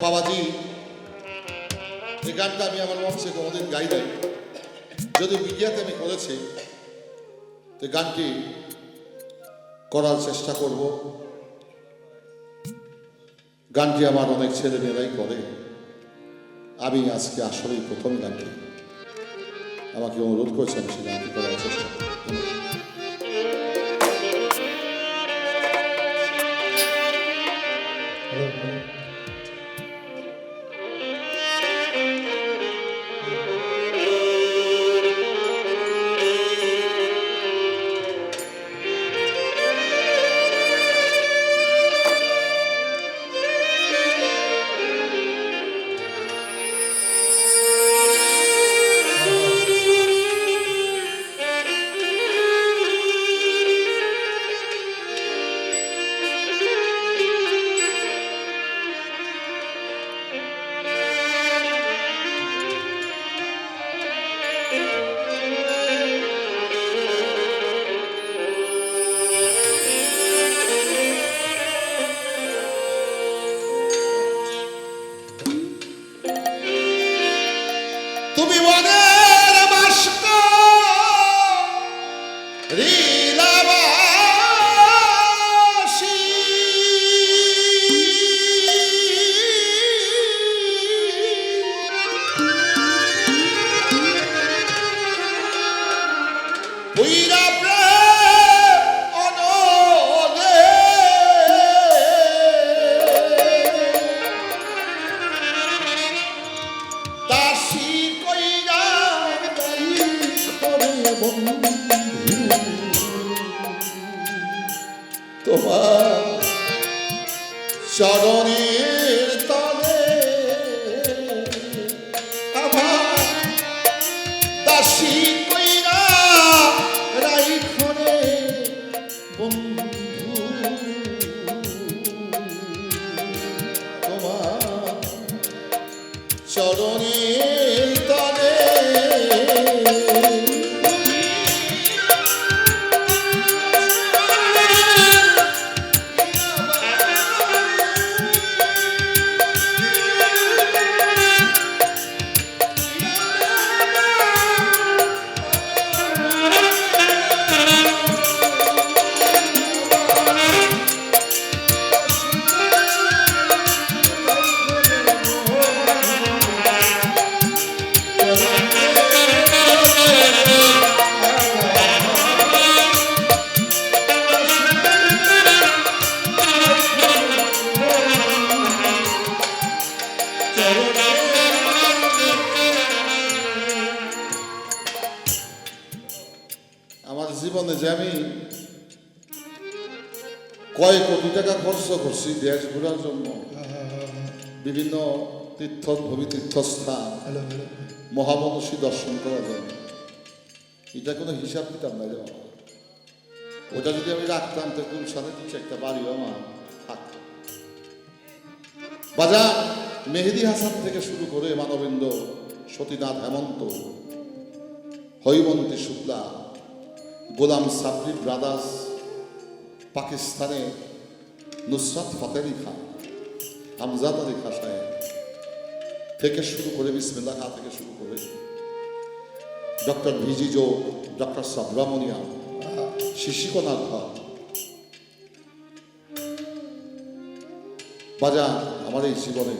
বাবাজি, এই গানটা আমি আমার মঞ্চে কোনোদিন গাই নাই যদি মিডিয়াতে আমি করেছি, তো গানটি করার চেষ্টা করব। গানটি আমার অনেক ছেলেমেয়েরাই করে। আমি আজকে আসলেই প্রথম গানটি। আমাকে অনুরোধ করেছে আমি সেই গানটি করার চেষ্টা করছি দেশ ঘোরার জন্য। বিভিন্ন তীর্থভূমি তীর্থস্থান। মহামনসী দর্শন করা যায়। এটা কোনো হিসাব কিতাব নাই রে ওটা যদি আমি রাখতাম তো গুলশানে কিছু একটা বাড়ি আমার থাকত। বাজার মেহেদি হাসান থেকে শুরু করে মানবেন্দ্র সতীনাথ হেমন্ত হৈমন্তী শুক্লা গোলাম সাবরি ব্রাদার্স পাকিস্তানে নুসরাত ফতেহ আলী খান আমজাদ আলী খা সাহেব, থেকে শুরু করে বিসমিল্লা খা থেকে শুরু করে ডক্টর ভিজিজো ডক্টর সাবরামনিয়াম শিশিকনাথ খা বাজা আমার এই জীবনে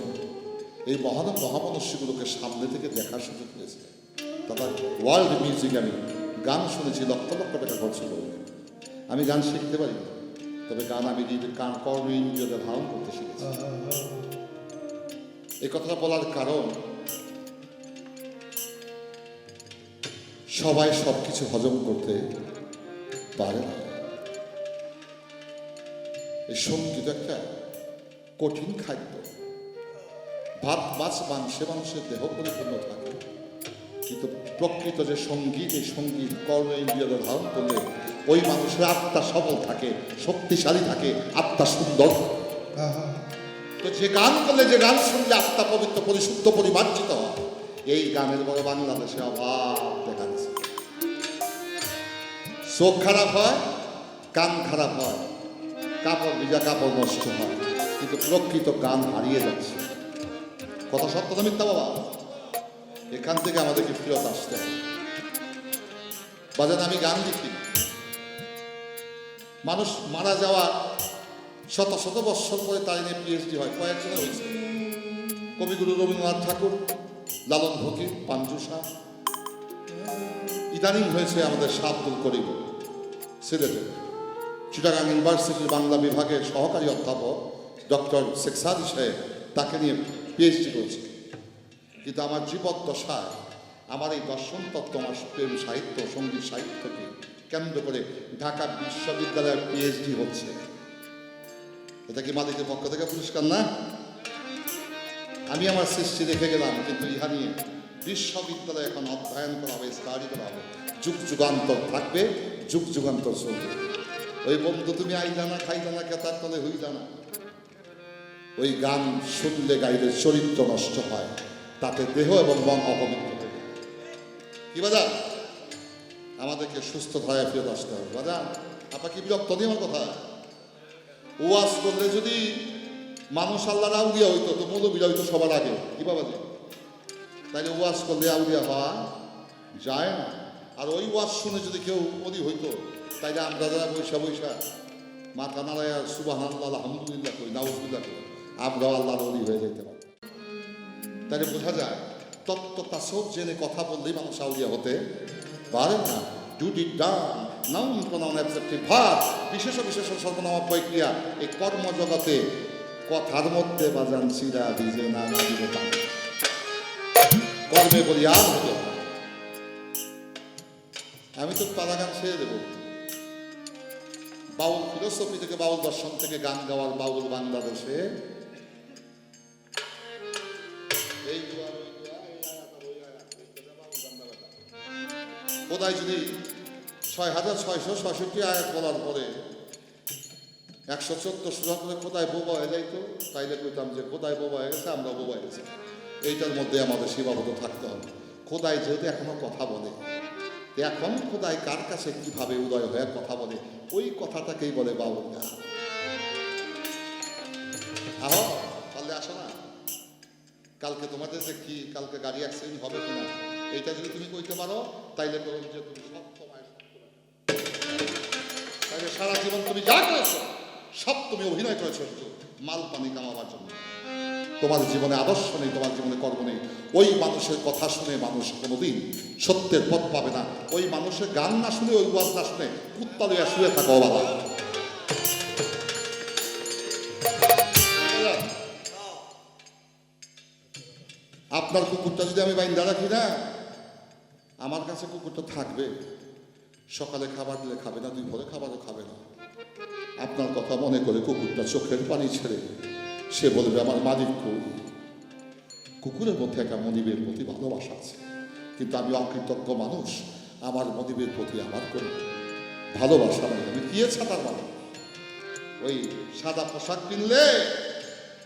এই মহান মহামনস্যগুলোকে সামনে থেকে দেখার সুযোগ পেয়েছে তারা ওয়ার্ল্ড মিউজিক আমি গান শুনেছি, লক্ষ লক্ষ টাকা খরচ করে। আমি গান শিখতে পারি? না। তবে গান আমি কান কর্ম ইন্দ্রিয়তে ধারণ করতে শিখেছি। এই কথাটা বলার কারণ, সবাই সব কিছু হজম করতে পারে না। এই সংগীত একটা কঠিন খাদ্য। ভাত, মাছ, মাংসে মানুষের দেহ পরিপূর্ণ থাকে, কিন্তু প্রকৃত যে সংগীত এই সংগীত কর্ম ইন্দ্রিয়তে ধারণ করলে ওই মানুষের আত্মা সবল থাকে, শক্তিশালী থাকে, আত্মা সুন্দর। তো যে গান করলে, যে গান শুনলে আত্মা পবিত্র, পরিশুদ্ধ, পরিমার্জিত হয়, এই গানের বড় বাংলাদেশে অভাব দেখা যাচ্ছে চোখ খারাপ হয়, কান খারাপ হয়, কাপড় ভিজা, কাপড় নষ্ট হয়, কিন্তু প্রকৃত গান হারিয়ে যাচ্ছে। কথা সত্য না মিথ্যা বাবা? এখান থেকে আমাদেরকে ফেরত আসতে হবে। বাজান, আমি গান লিখি মানুষ মারা যাওয়া শত শত বৎসর পরে তাই নিয়ে পিএইচডি হয়। কয়েকজনে হয়েছে। কবিগুরু রবীন্দ্রনাথ ঠাকুর, লালন ফকির, পাঞ্জু শাহ। ইদানিং হয়েছে আমাদের সাবদুল করিম সিলেটে। চিটাগাং ইউনিভার্সিটির বাংলা বিভাগের সহকারী অধ্যাপক ডক্টর শেখ সাদি সাহেব তাকে নিয়ে পিএইচডি করেছে। কিন্তু আমার জীবদ্দশায় আমার এই দর্শন তত্ত্ব আমার প্রেম সাহিত্য, সংগীত সাহিত্যকে কেন্দ্র করে ঢাকা বিশ্ববিদ্যালয়ের পিএইচডি হচ্ছে। এটা কি মালিকের পক্ষ থেকে পুরস্কার না? আমি আমার সৃষ্টি রেখে গেলাম, কিন্তু ইহা নিয়ে বিশ্ববিদ্যালয়ে এখন অধ্যয়ন করা হবে স্টাডি করা হবে। যুগ যুগান্তর থাকবে, যুগ যুগান্তর চলবে। ওই বন্ধু তুমি আইলা না, খাইলা না, কেতার তলে হইলা না। ওই গান শুনলে গাইলে চরিত্র নষ্ট হয়, তাতে দেহ এবং মন অপবিত্র হয়ে। কি বাজার আমাদেরকে সুস্থ ধারায় ফিরে আসতে হবে। বাজার আপনার কি বিরক্ত? নেই আমার কথা। ওয়াজ করলে যদি মানুষ আল্লাহর আউলিয়া হইতো, তো মৌলবীরা হইতো সবার আগে। কি বাবা যে তাইলে ওয়াজ করলে আউলিয়া হওয়া যায় না। আর ওই ওয়াজ শুনে যদি কেউ অলি হইতো, তাইলে আমরা যারা বৈশা বৈশা মাথা নাড়ায় সুবাহ আল্লাহ আলহামদুলিল্লাহ করি নাউজুল্লাহ করি, আমরাও আল্লাহর অলি হয়ে যেতে পারি। তাহলে বোঝা যায় তত্ত্ব তাসব জেনে কথা বললেই মানুষ আউলিয়া হতে পারে না duty done noun pronoun objective ভাব বিশেষ বিশেষ সর্বনামা প্রক্রিয়া এই কর্মজগতে কথার মধ্যে বাজান সিরা তা না। কর্মে বলি আর হতো আমি তো পালা গান ছেড়ে দেবো বাউল ফিলোসফি থেকে, বাউল দর্শন থেকে গান গাওয়ার বাউল বাংলাদেশে কোথায় যদি ছয় হাজার ছয়শো ছয়ষট্টি আয়াত বলার পরে একশো চোদ্দ করে কোথায় বোবা হয়ে যাইতো? তাইলে কইতাম যে কোথায় বোবা হয়ে গেছে, আমরা বোবা হয়ে এইটার মধ্যে আমাদের সীমাবদ্ধ থাকতে হবে। খোদাই যেহেতু এখনও কথা বলে এখন খোদাই কার কাছে কীভাবে উদয় হয়ে কথা বলে, ওই কথাটাকেই বলে বাবুল গান। পারলে আসো না। কালকে তোমাদের যে কি, কালকে গাড়ি অ্যাক্সিডেন্ট হবে কিনা? এইটা যদি তুমি কইতে পারো, তাইলে বলুন যে তুমি সব সময় সারা জীবন তুমি যা করেছ, সব তুমি অভিনয় করেছ মাল পানি কামাবার জন্য। তোমার জীবনে আদর্শ নেই, তোমার জীবনে কর্ম নেই। ওই মানুষের কথা শুনে মানুষ কোনোদিন সত্যের পথ পাবে না। ওই মানুষের গান না শুনে, ওই ওয়াজ না শুনে কুত্তা লইয়া শুয়ে থাকো বাবা। আপনার কুকুরটা যদি আমি বাইন্দা রাখি না আমার কাছে কুকুরটা থাকবে। সকালে খাবার দিলে খাবে না, দুই ভরে খাবারও খাবে না। আপনার কথা মনে করে কুকুরটা চোখের পানি ছেড়ে সে বলবে, আমার মালিক কুকুরের মধ্যে একটা মনিবের প্রতি ভালোবাসা আছে। কিন্তু আমি অকৃতজ্ঞ মানুষ, আমার মনিবের প্রতি আমার কোনো ভালোবাসা নাই। আমি কি ছাতার মানুষ ওই সাদা পোশাক কিনলে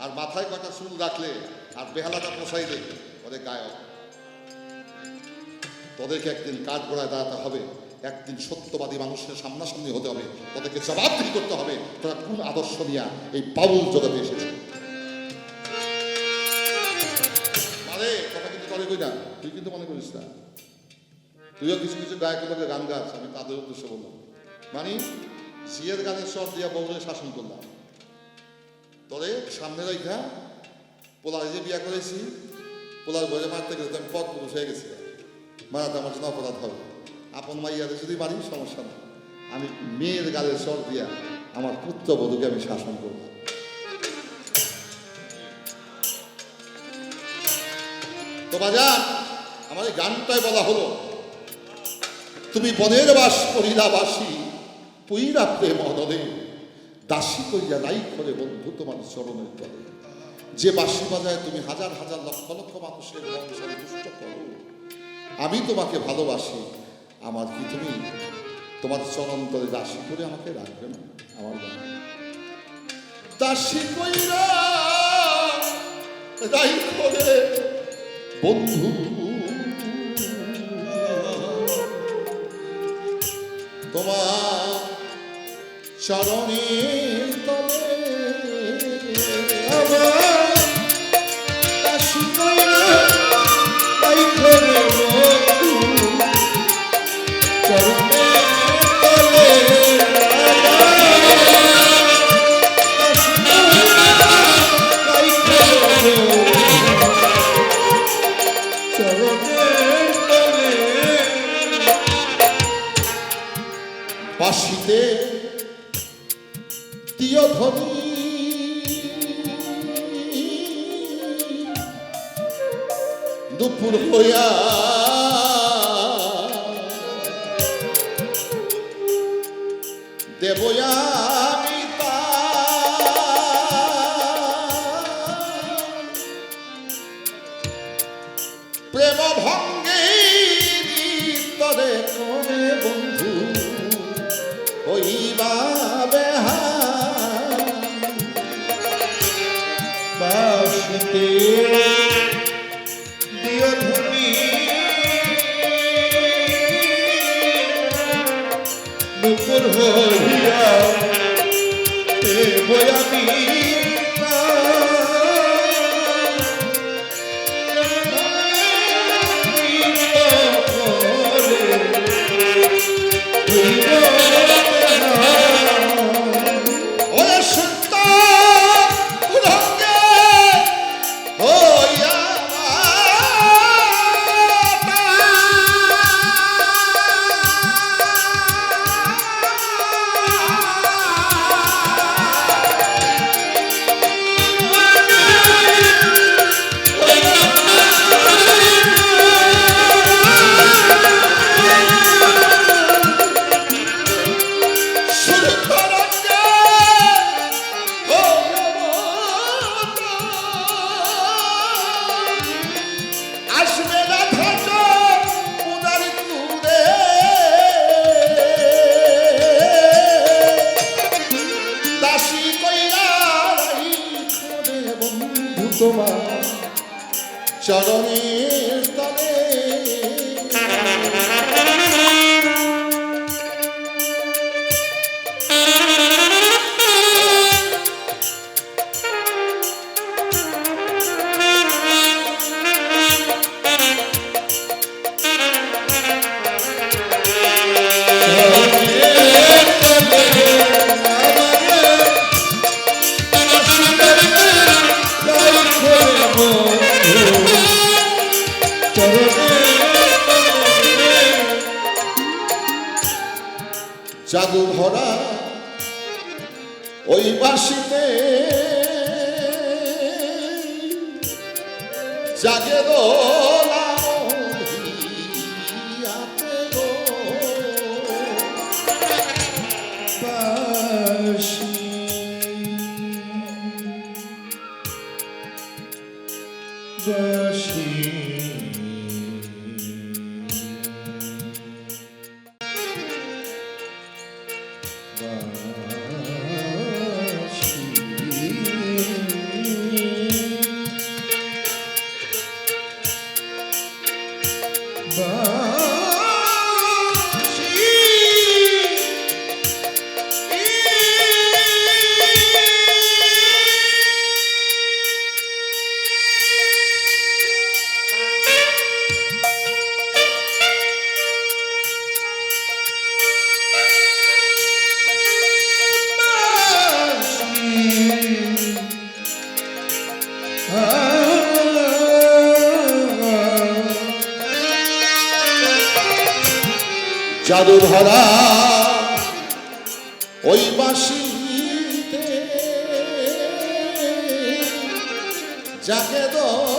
আর মাথায় কটা চুল রাখলে আর বেহালাটা পোষাইলে ওদের গায়ক। তোদেরকে একদিন কাঠ গোড়ায় দাঁড়াতে হবে, একদিন সত্যবাদী মানুষের সামনাসামনি হতে হবে, তাদেরকে জবাবদিহি করতে হবে, তোরা কোন আদর্শ নিয়ে এই পাউল জগতে এসেছে? কথা কিন্তু না, তুই কিন্তু মনে করিস না। তুইও কিছু কিছু গায়কের লোকের গান গাছ আমি তাদের উদ্দেশ্য বললাম। মানে জিয়ের গানের স্বর দিয়া বউরে শাসন করলাম। তোরে সামনে রেখা পোলার যে বিয়া করেছি, পোলার বইয়ে মারতে গেলে আমি পথ পুরুষ হয়ে গেছি। মারাতে আমার জন্য অপরাধ হবে। আপন মাইয়ারে যদি মারি সমস্যা না আমি মেয়ের গালের স্বর দিয়া আমার পুত্রবধূকে আমি শাসন করব। তো বাজার আমার এই গানটায় বলা হলো, তুমি বনের বাস করিলা বাসী, পুইরা প্রেম অদলে দাসী করিয়া নাই করে বন্ধু তোমার চরণের তলে। যে বাঁশি বাজায় তুমি হাজার হাজার লক্ষ লক্ষ মানুষের মন সন্তুষ্ট করো। আমি তোমাকে ভালোবাসি। আমার কি তুমি তোমার চরণ তলে দাসী করে আমাকে রাখবে না? আমার দাসী কইরা করে বন্ধু। তোমার চরণের তলে দেবয়া 小东西 Rashi জাদু ধরা ওই বাঁশিতে যাকে দোষ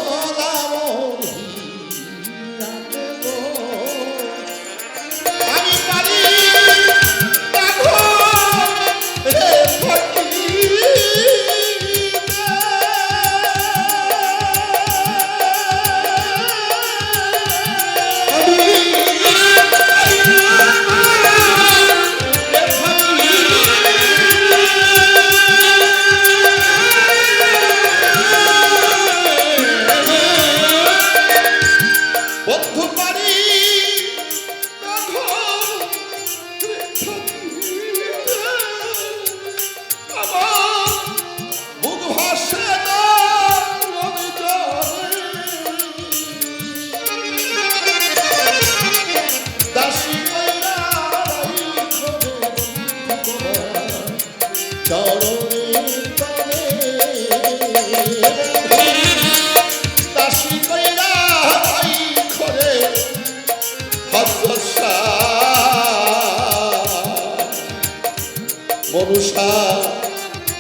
ভরসা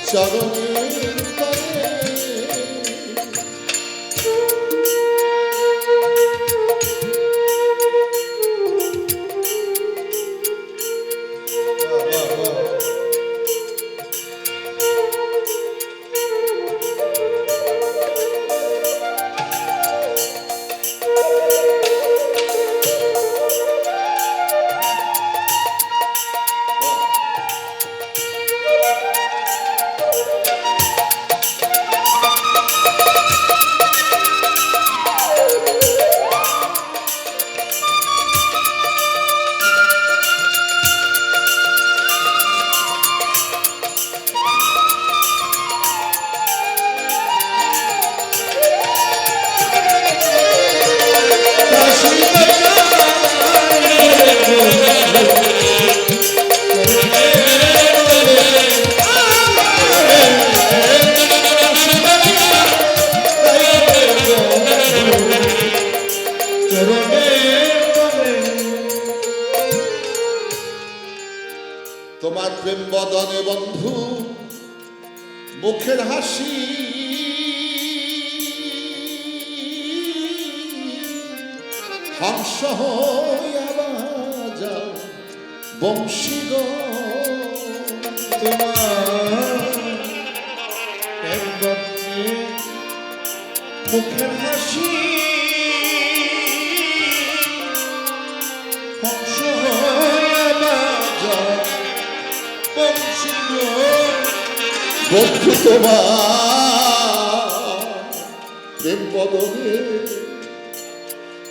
চরণে তোমার প্রেম বদনে বন্ধু মুখের হাসি। হংস যাও বংশীগ তোমার মুখের হাসি। বন্ধু তোমার প্রেম বদনে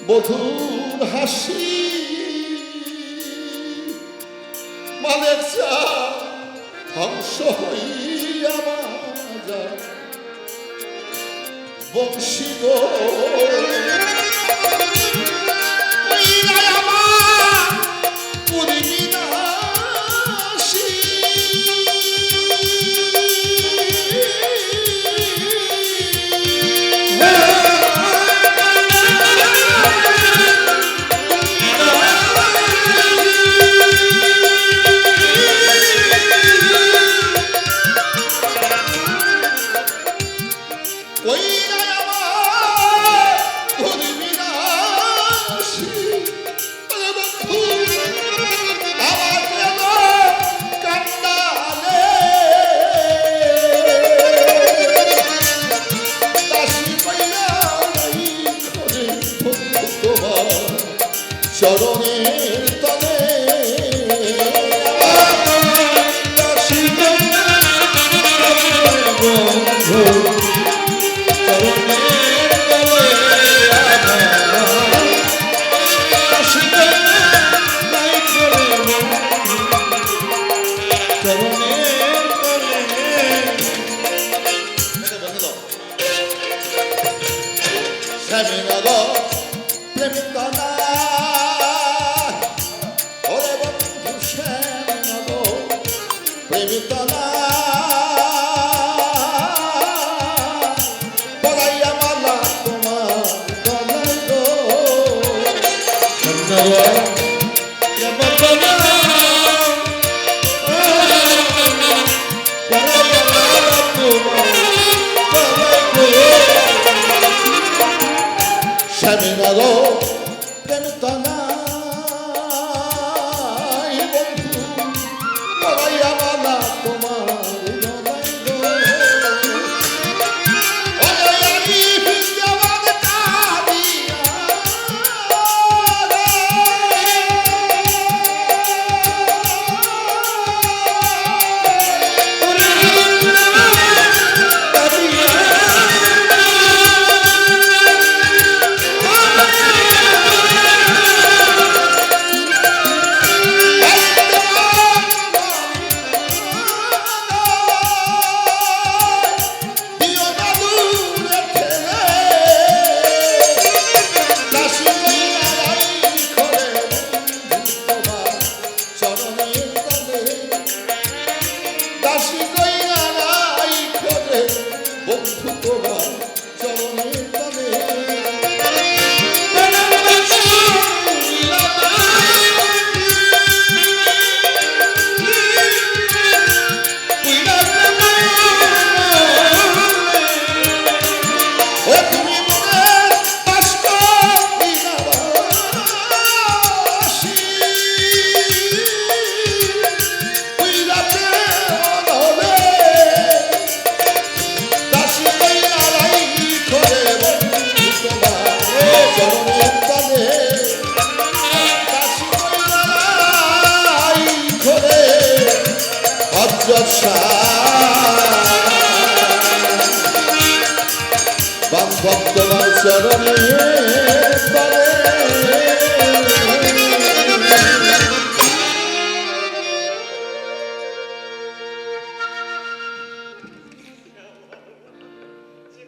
বধুর হাসি। মানের চা ধ্বংস হইয়া মাজা বংশী গো। Camina go, que no